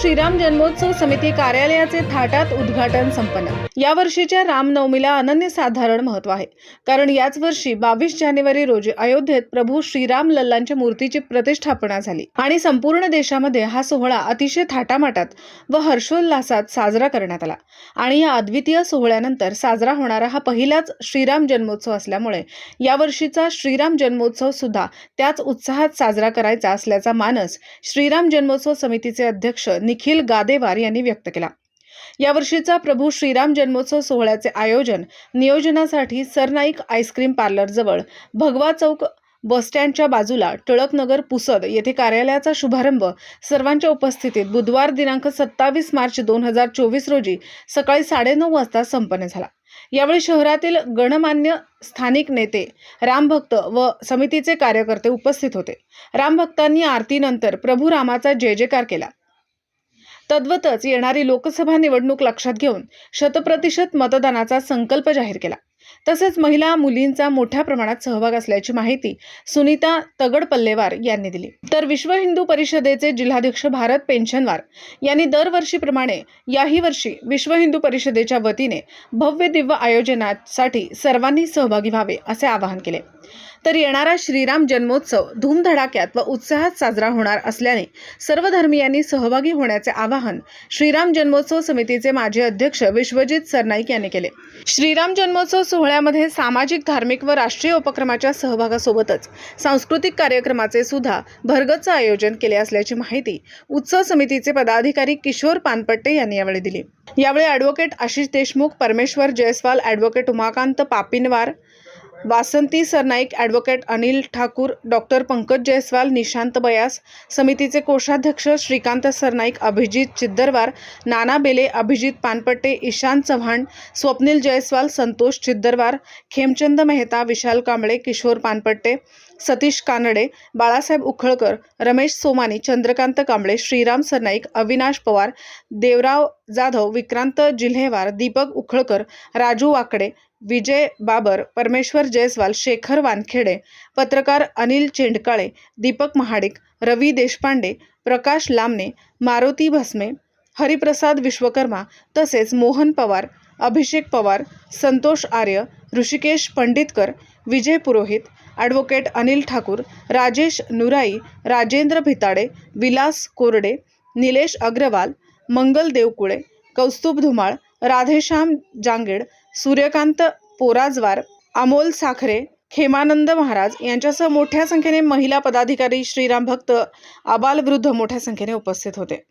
श्रीराम जन्मोत्सव समिती कार्यालयाचे थाटात उद्घाटन संपन्न. या वर्षीच्या रामनवमीला अनन्यसाधारण महत्त्व आहे. कारण याच वर्षी बावीस जानेवारी रोजी अयोध्येत प्रभू श्रीराम लल्लांच्या मूर्तीची प्रतिष्ठापना झाली. आणि संपूर्ण देशामध्ये हा सोहळा अतिशय थाटामाटात व हर्षोल्लासात साजरा करण्यात आला. आणि या अद्वितीय सोहळ्यानंतर साजरा होणारा हा पहिलाच श्रीराम जन्मोत्सव असल्यामुळे यावर्षीचा श्रीराम जन्मोत्सव सुद्धा त्याच उत्साहात साजरा करायचा असल्याचा मानस श्रीराम जन्मोत्सव समितीचे अध्यक्ष निखिल गादेवार यांनी व्यक्त केला. यावर्षीचा प्रभू श्रीराम जन्मोत्सव सोहळ्याचे आयोजन नियोजनासाठी सरनाईक आईस्क्रीम पार्लर जवळ भगवा चौक बसस्टँडच्या बाजूला टिळकनगर पुसद येथे कार्यालयाचा शुभारंभ सर्वांच्या उपस्थितीत बुधवार दिनांक सत्तावीस मार्च दोन हजार चोवीस रोजी सकाळी साडेनऊ वाजता संपन्न झाला. यावेळी शहरातील गणमान्य स्थानिक नेते रामभक्त व समितीचे कार्यकर्ते उपस्थित होते. रामभक्तांनी आरतीनंतर प्रभू रामाचा जय जयकार केला. तद्वतच येणारी लोकसभा निवडणूक लक्षात घेऊन शतप्रतिशत मतदानाचा संकल्प जाहीर केला. तसेच महिला मुलींचा मोठ्या प्रमाणात सहभाग असल्याची माहिती सुनीता तगडपल्लेवार यांनी दिली. तर विश्व हिंदू परिषदेचे जिल्हाध्यक्ष भारत पेन्शनवार यांनी दरवर्षीप्रमाणे याही वर्षी विश्व हिंदू परिषदेच्या वतीने भव्य दिव्य आयोजनासाठी सर्वांनी सहभागी व्हावे असे आवाहन केले. तर येणारा श्रीराम जन्मोत्सव धूमधडाक्यात व उत्साहात साजरा होणार असल्याने सर्व धर्मियांनी सहभागी होण्याचे आवाहन श्रीराम जन्मोत्सव समितीचे माजी अध्यक्ष विश्वजित सरनाईक यांनी केले. श्रीराम जन्मोत्सव सोहळ्यामध्ये सामाजिक धार्मिक व राष्ट्रीय उपक्रमाच्या सहभागासोबतच सांस्कृतिक कार्यक्रमाचे सुद्धा भरगच्च आयोजन केले असल्याची माहिती उत्सव समितीचे पदाधिकारी किशोर पानपट्टे यांनी यावेळी दिली. यावेळी advocate Ashish Deshmukh Parmeshwar Jaiswal advocate Umakant Papinwar Vasanti Sarnaik advocate Anil Thakur doctor Pankaj Jaiswal Nishant Bayas समितीचे कोषाध्यक्ष श्रीकांत सरनाईक अभिजित चिद्दरवार नाना बेले अभिजित पानपट्टे ईशांत चव्हाण स्वप्नील जयस्वाल संतोष चिद्दरवार खेमचंद मेहता विशाल कांबळे किशोर पानपट्टे सतीश कानडे बाळासाहेब उखळकर रमेश सोमानी चंद्रकांत कांबळे श्रीराम सरनाईक अविनाश पवार देवराव जाधव विक्रांत जिल्हेवार दीपक उखळकर राजू वाकडे विजय बाबर परमेश्वर जयस्वाल शेखर वानखेडे पत्रकार अनिल चेंडकाळे दीपक महाडिक रवी देशपांडे प्रकाश लामणे मारुती भस्मे हरिप्रसाद विश्वकर्मा तसेच मोहन पवार अभिषेक पवार संतोष आर्य ऋषिकेश पंडितकर विजय पुरोहित ॲडव्होकेट अनिल ठाकूर राजेश नुराई राजेंद्र भिताडे विलास कोरडे निलेश अग्रवाल मंगल देवकुळे कौस्तुभ धुमाळ राधेश्याम जांगेड सूर्यकांत पोराजवार अमोल साखरे खेमानंद महाराज यांच्यासह मोठ्या संख्येने महिला पदाधिकारी श्रीराम भक्त आबालवृद्ध मोठ्या संख्येने उपस्थित होते.